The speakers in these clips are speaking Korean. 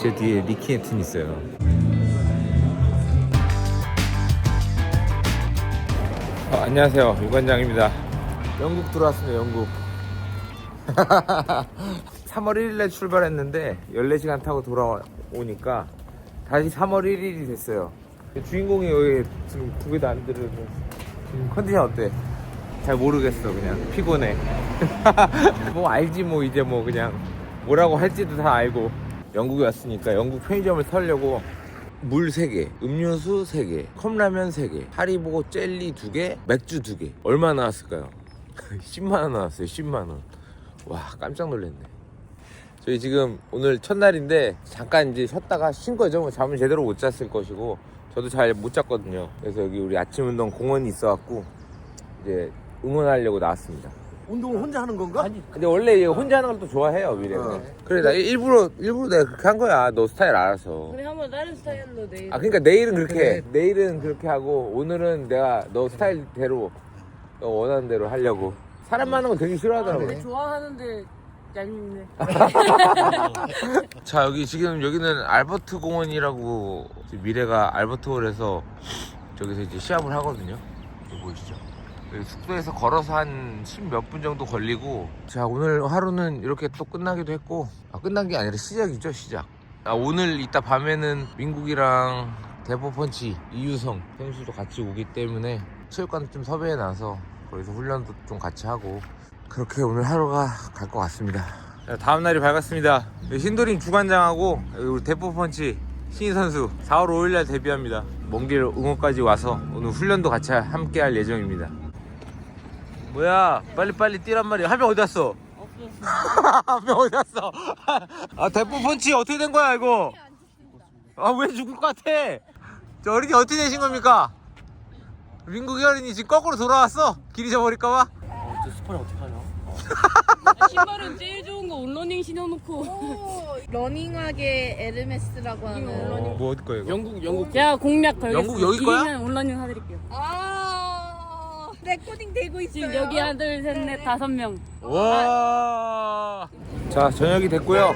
제 뒤에 리키 에튼 있어요. 어, 안녕하세요. 유관장입니다. 영국 들어왔습니다. 영국. 3월 1일에 출발했는데 14시간 타고 돌아오니까 다시 3월 1일이 됐어요. 주인공이 여기 지금 두 개도 안 들으면 지금 컨디션 어때? 잘 모르겠어 그냥 피곤해. 뭐 알지 뭐 이제 뭐 그냥 뭐라고 할지도 다 알고 영국에 왔으니까 영국 편의점을 털려고 물 3개, 음료수 3개, 컵라면 3개, 하리보 젤리 2개, 맥주 2개. 얼마 나왔을까요? 10만원 나왔어요, 10만원. 와, 깜짝 놀랐네. 저희 지금 오늘 첫날인데 잠깐 이제 쉬었다가 쉰 거죠. 뭐 잠을 제대로 못 잤을 것이고 저도 잘 못 잤거든요. 그래서 여기 우리 아침 운동 공원이 있어갖고 이제 응원하려고 나왔습니다. 운동을 혼자 하는 건가? 아니 근데 원래 얘 혼자 하는 걸 또 좋아해요 미래가 어. 그래 나 일부러 일부러 내가 그렇게 한 거야. 너 스타일 알아서. 우리 한번 다른 스타일로 내일 아 그러니까 내일은 그렇게 해. 내일은 그렇게 하고 오늘은 내가 너 스타일대로 너 원하는 대로 하려고. 사람 많은 거 되게 싫어하더라고. 근데 좋아하는데 얄밉네. 자 여기 지금 여기는 알버트 공원이라고 미래가 알버트 홀에서 저기서 이제 시합을 하거든요. 여기 보이시죠 숙소에서 걸어서 한 십 몇 분 정도 걸리고 자 오늘 하루는 이렇게 또 끝나기도 했고 아 끝난 게 아니라 시작이죠 시작. 아, 오늘 이따 밤에는 민국이랑 대포펀치 이유성 선수도 같이 오기 때문에 체육관 좀 섭외해 놔서 거기서 훈련도 좀 같이 하고 그렇게 오늘 하루가 갈 것 같습니다. 자, 다음 날이 밝았습니다. 신도림 주관장하고 우리 대포펀치 신희 선수 4월 5일 날 데뷔합니다. 먼 길 응원까지 와서 오늘 훈련도 같이 함께 할 예정입니다 뭐야 빨리빨리 뛰란 말이야 한 명 어디 갔어? 한 명 어디 갔어? 아 대포 펀치 어떻게 된 거야 이거? 아 왜 죽을 것 같아? 저 어린이 어떻게 되신 겁니까? 민국이 어린이 지금 거꾸로 돌아왔어? 길 잊어버릴까봐? 어, 저 스파링 어떻게 하냐? 아, 신발은 제일 좋은 거 올러닝 신어놓고 러닝하게 에르메스라고 하는 올러닝 뭐 어디 거야 이거? 영국 영국 제가 공략 걸겠습니다 영국 여기 거야? 이기면 올러닝 사드릴게요 아 레코딩 되고 있어요 지금 여기 하나 둘셋넷 다섯 명 와. 자 저녁이 됐고요.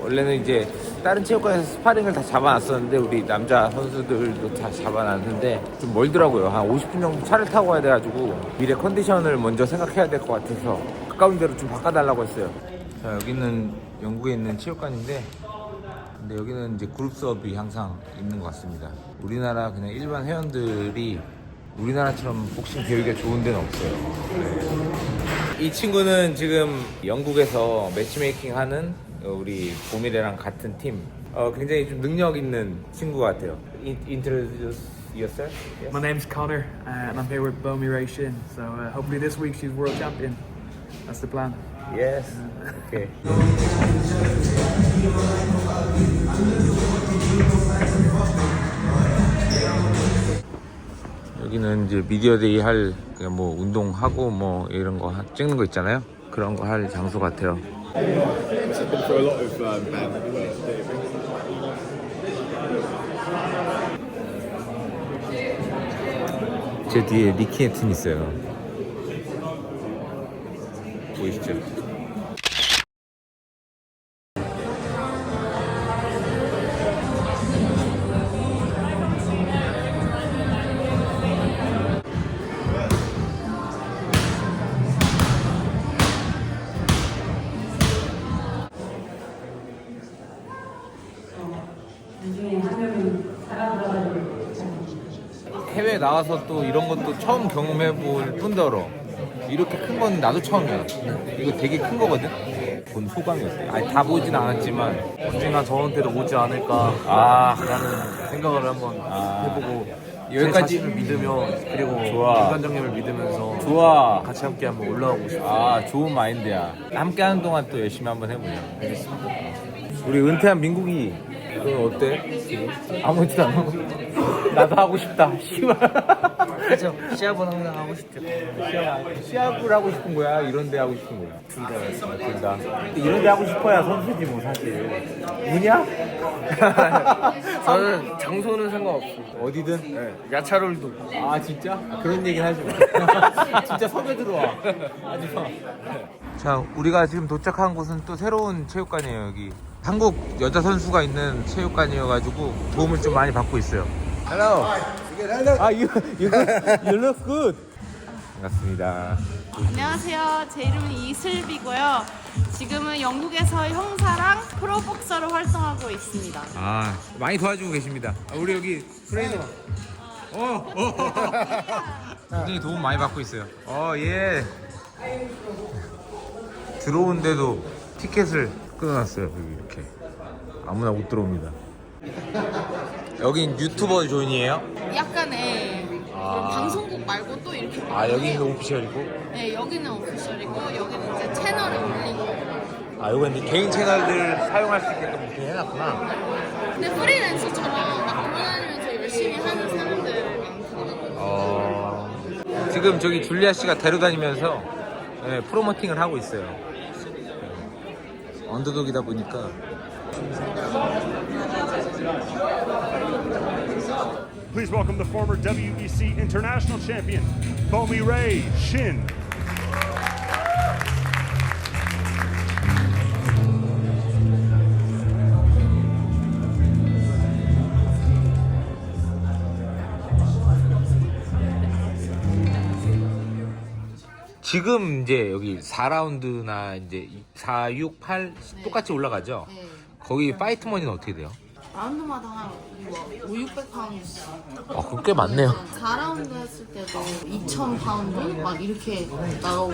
원래는 이제 다른 체육관에서 스파링을 다 잡아놨었는데 우리 남자 선수들도 다 잡아놨는데 좀 멀더라고요. 한 50분 정도 차를 타고 가야 돼가지고 미래 컨디션을 먼저 생각해야 될 것 같아서 가까운 데로 좀 바꿔달라고 했어요. 자 여기는 영국에 있는 체육관인데 근데 여기는 이제 그룹 수업이 항상 있는 것 같습니다. 우리나라 그냥 일반 회원들이 우리나라처럼 복싱 교육이 좋은 데는 없어요. 이 친구는 지금 영국에서 매치메이킹 하는 우리 보미래랑 같은 팀. 어, 굉장히 좀 능력 있는 친구 같아요. 인, introduce yourself? Yes? My name's Connor, uh, and I'm here with Bomi Ray Shin. So uh, hopefully this week she's world champion. That's the plan. Yes. Okay. 이제 미디어데이 할 그냥 뭐 운동하고 뭐 이런 거 하- 찍는 거 있잖아요. 그런 거 할 장소 같아요. 제 뒤에 니키 에튼 있어요. 보이시죠? 해외 나와서 또 이런 것도 처음 경험해 볼 뿐더러 이렇게 큰 건 나도 처음이야. 이거 되게 큰 거거든. 본 소감이 어때? 아니 다 보진 않았지만 언젠가 저한테도 오지 않을까 아 라는 생각을 한번 아. 해보고 제 여기까지 자신을 믿으며 그리고 좋아. 김관장님을 믿으면서 좋아. 같이 함께 한번 올라가고 싶어요. 아 좋은 마인드야. 함께 하는 동안 또 열심히 한번 해보자. 알겠습니다. 우리 은퇴한 민국이 그건 어때? 아무렇지도 않아. 나도 하고 싶다. 씨발. 그렇죠. 시합은 항상 하고 싶죠. 시합을 하고 싶은 거야? 이런 데 하고 싶은 거야? 둘 다. 둘 다. 근데 이런 데 하고 싶어야 선수지 뭐 사실. 우냐? 저는 장소는 상관없어요. 어디든? 야차롤도. 아 진짜? 아, 그런 얘기는 하지 마. 진짜 섭외 들어와. 하지 마. 자, 우리가 지금 도착한 곳은 또 새로운 체육관이에요 여기. 한국 여자 선수가 있는 체육관이어가지고 도움을 좀 많이 받고 있어요. Hello. 아, you, you, you look good. 반갑습니다. 안녕하세요. 제 이름은 이슬비고요. 지금은 영국에서 형사랑 프로복서로 활동하고 있습니다. 아, 많이 도와주고 계십니다. 아, 우리 여기 프레이저. 어, 어. 굉장히 도움 많이 받고 있어요. 어, 예. 들어오는데도 티켓을 끊어놨어요. 여기 이렇게. 아무나 못 들어옵니다. 여긴 유튜버 존이에요? 약간의 아. 그런 방송국 말고 또 이렇게 아, 여기는 오피셜이고? 네, 여기는 오피셜이고 여기는 이제 채널에 올리고 아, 이거 이제 개인 채널들 사용할 수 있게끔 이렇게 해놨구나. 근데 프리랜서처럼 막 돌아다니면서 열심히 하는 사람들 많거든요. 어... 지금 저기 줄리아 씨가 데려다니면서 네, 프로모팅을 하고 있어요. 언더독이다 보니까 Please welcome the former WEC International Champion, Bomi Ray Shin. 지금 이제 여기 4라운드나 이제 4, 6, 8 똑같이 올라가죠. 네. 거기 파이트 머니는 어떻게 돼요? 라운드마다 한 뭐, 5, 600파운드씩. 아, 그럼 꽤 많네요. 4라운드 했을 때도 2,000파운드? 막 이렇게 나오고.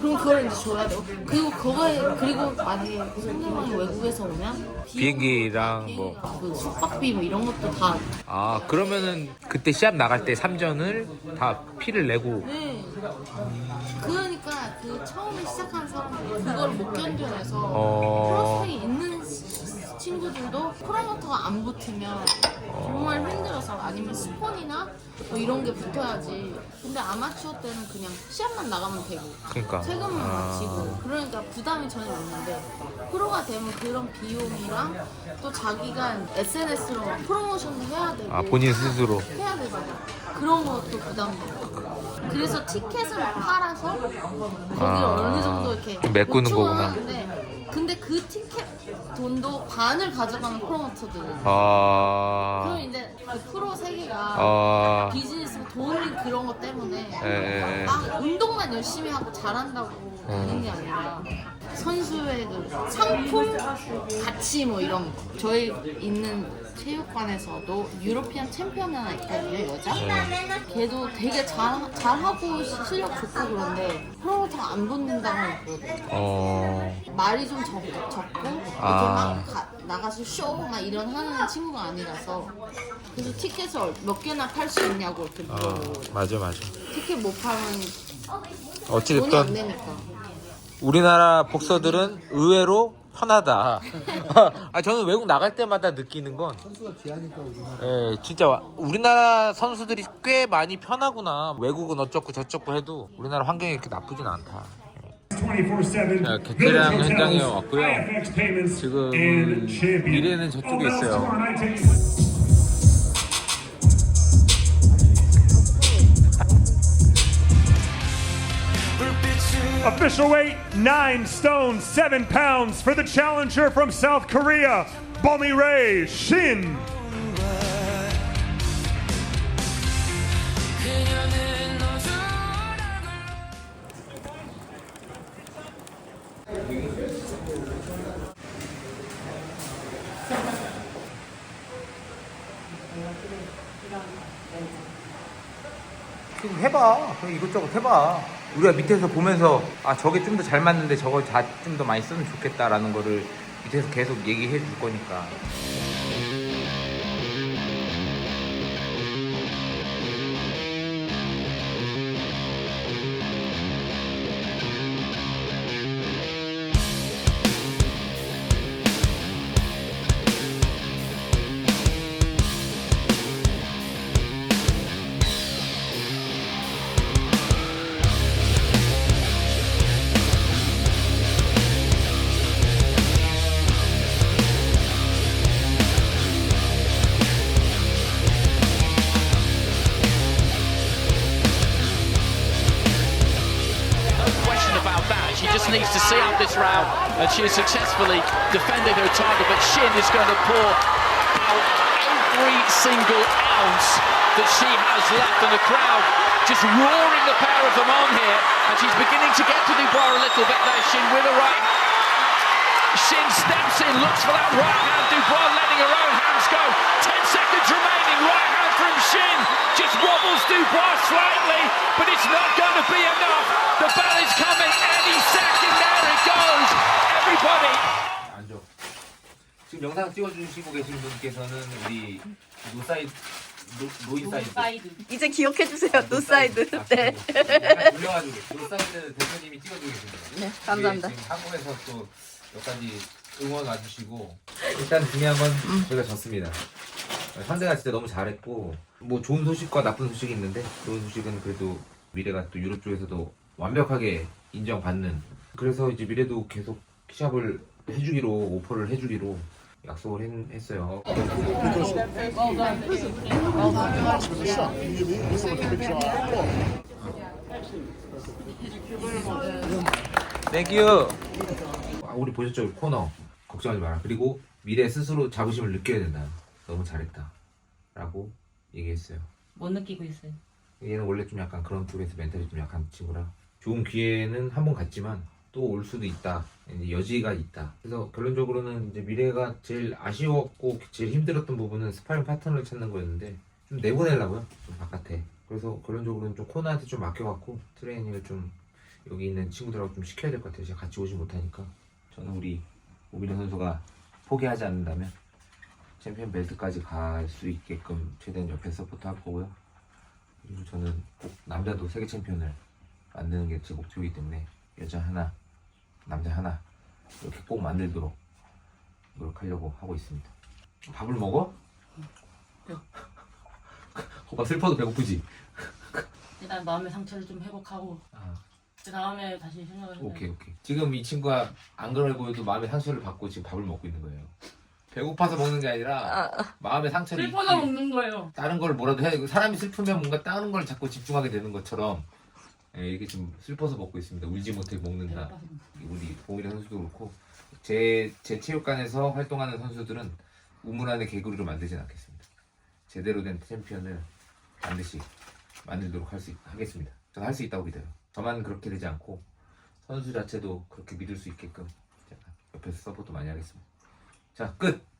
그럼 그걸 이제 줘야 돼요. 그리고 그거에, 그리고 만약에 그 상대방이 외국에서 오면 비행기랑 뭐. 그 숙박비 뭐 이런 것도 다. 아, 그러면은 그때 시합 나갈 때 3전을 다 피를 내고. 네. 그러니까 그 처음에 시작한 사람들이 그걸 못 견뎌내서 어. 프로스펙이 있는 시- 친구들도 프로모터가 안 붙으면 정말 힘들어서 아니면 스폰이나 뭐 이런 게 붙어야지. 근데 아마추어 때는 그냥 시합만 나가면 되고 그러니까. 세금만 아. 마치고 그러니까 부담이 전혀 없는데 프로가 되면 그런 비용이랑 또 자기가 SNS로 막 프로모션을 해야 되고 아, 본인 스스로. 해야 되잖아. 그런 것도 부담되고. 그래서 티켓을 막 팔아서 거기를 아, 어느 정도 이렇게 좀 메꾸는 거구나. 보충하는데 근데 그 티켓 돈도 반을 가져가는 프로모터들. 아. 그럼 이제 그 프로 세계가 아. 비즈니스 돈이 그런 것 때문에 예, 예. 막 운동만 열심히 하고 잘한다고 되는 게 아니라 선수의 그 상품 가치 뭐 이런 거. 저희 있는 체육관에서도 유로피안 챔피언 하나 있거든요 여자 걔도 되게 잘, 잘하고 시- 실력 좋고 그런데 프로모터가 안 붙는다고 했거든요 어. 말이 좀 적, 적고 이렇게 아. 막 가- 나가서 쇼 막 이런 하는 친구가 아니라서 그래서 티켓을 얼- 몇 개나 팔 수 있냐고 이렇게 어, 물어보고 맞아, 맞아. 티켓 못 팔면 돈이 안 어찌됐든 되니까 우리나라 복서들은 의외로 편하다. 아 저는 외국 나갈 때마다 느끼는 건 선수가 귀하니까 우리나라. 예, 진짜 와- 우리나라 선수들이 꽤 많이 편하구나. 외국은 어쩌고 저쩌고 해도 우리나라 환경이 이렇게 나쁘진 않다. 24/7 자, Village 현장에 Hotels, 왔고요. IFX Payments, 지금 and Champion. 미래는 저쪽에 Oh, 있어요. tomorrow night. Take- Official weight nine stone seven pounds for the challenger from South Korea, Bomi Ray Shin. 좀 해봐. 그냥 이것저것 해봐. 우리가 밑에서 보면서 아 저게 좀 더 잘 맞는데 저거 좀더 많이 쓰면 좋겠다라는 거를 밑에서 계속 얘기해 줄 거니까. And she has successfully defended her title. But Shin is going to pour out every single ounce that she has left, and the crowd just roaring the pair of them on here. And she's beginning to get to Dubois a little bit there. Shin with a right. Shin steps in, looks for that right hand. Dubois letting her own hands go. Ten seconds remaining. Right hand from Shin just wobbles Dubois slightly, but it's not going to be enough. The bell is coming any second. There it goes. Everybody. 앉아. 지금 영상 찍어주시고 계신 분께서는 우리 노사이드 노, 노인 사이드 이제 기억해 주세요. 노사이드. 아, 네. 약간 돌려가지고 노사이드 대표님이 찍어주고 계십니다. 네, 감사합니다. 이게 지금 한국에서 또 몇 가지 응원 와주시고 일단 중요한 건 저희가 졌습니다. 상대가 진짜 너무 잘했고 뭐 좋은 소식과 나쁜 소식이 있는데 좋은 소식은 그래도 미래가 또 유럽 쪽에서도 완벽하게 인정받는 그래서 이제 미래도 계속 시합을 해주기로 오퍼를 해주기로 약속을 했, 했어요. 땡큐. 아, 우리 보셨죠? 코너 걱정하지 마라. 그리고 미래 스스로 자부심을 느껴야 된다. 너무 잘했다. 라고 얘기했어요. 못 느끼고 있어요. 얘는 원래 좀 약간 그런 쪽에서 멘탈이 좀 약한 친구라 좋은 기회는 한 번 갔지만 또 올 수도 있다. 이제 여지가 있다. 그래서 결론적으로는 이제 미래가 제일 아쉬웠고 제일 힘들었던 부분은 스파링 파트너를 찾는 거였는데 좀 내보내려고요. 좀 바깥에. 그래서 결론적으로는 좀 코너한테 좀 맡겨갖고 트레이닝을 좀 여기 있는 친구들하고 좀 시켜야 될 것 같아요. 제가 같이 오지 못하니까. 저는 우리 오미래 선수가 포기하지 않는다면 챔피언 벨트까지 갈 수 있게끔 최대한 옆에 서포트 할 거고요. 그리고 저는 꼭 남자도 세계 챔피언을 만드는 게 제 목표이기 때문에 여자 하나, 남자 하나 이렇게 꼭 만들도록 노력하려고 하고 있습니다. 밥을 먹어? 오빠 슬퍼도 배고프지? 일단 마음의 상처를 좀 회복하고 아, 그 다음에 다시 생각을 해봐요. 오케이 오케이. 지금 이 친구가 안 그래 보여도 마음의 상처를 받고 지금 밥을 먹고 있는 거예요. 배고파서 먹는 게 아니라 마음의 상처를 슬퍼서 잊기- 먹는 거예요. 다른 걸 뭐라도 해. 사람이 슬프면 뭔가 다른 걸 자꾸 집중하게 되는 것처럼 예, 이게 좀 슬퍼서 먹고 있습니다. 울지 못해 먹는다. 우리 봉일의 선수도 그렇고 제, 제 체육관에서 활동하는 선수들은 우물 안의 개구리로 만들진 않겠습니다. 제대로 된 챔피언을 반드시 만들도록 할 수 하겠습니다. 저는 할 수 있다고 믿어요. 저만 그렇게 되지 않고 선수 자체도 그렇게 믿을 수 있게끔 제가 옆에서 서포트 많이 하겠습니다. 자, 끝!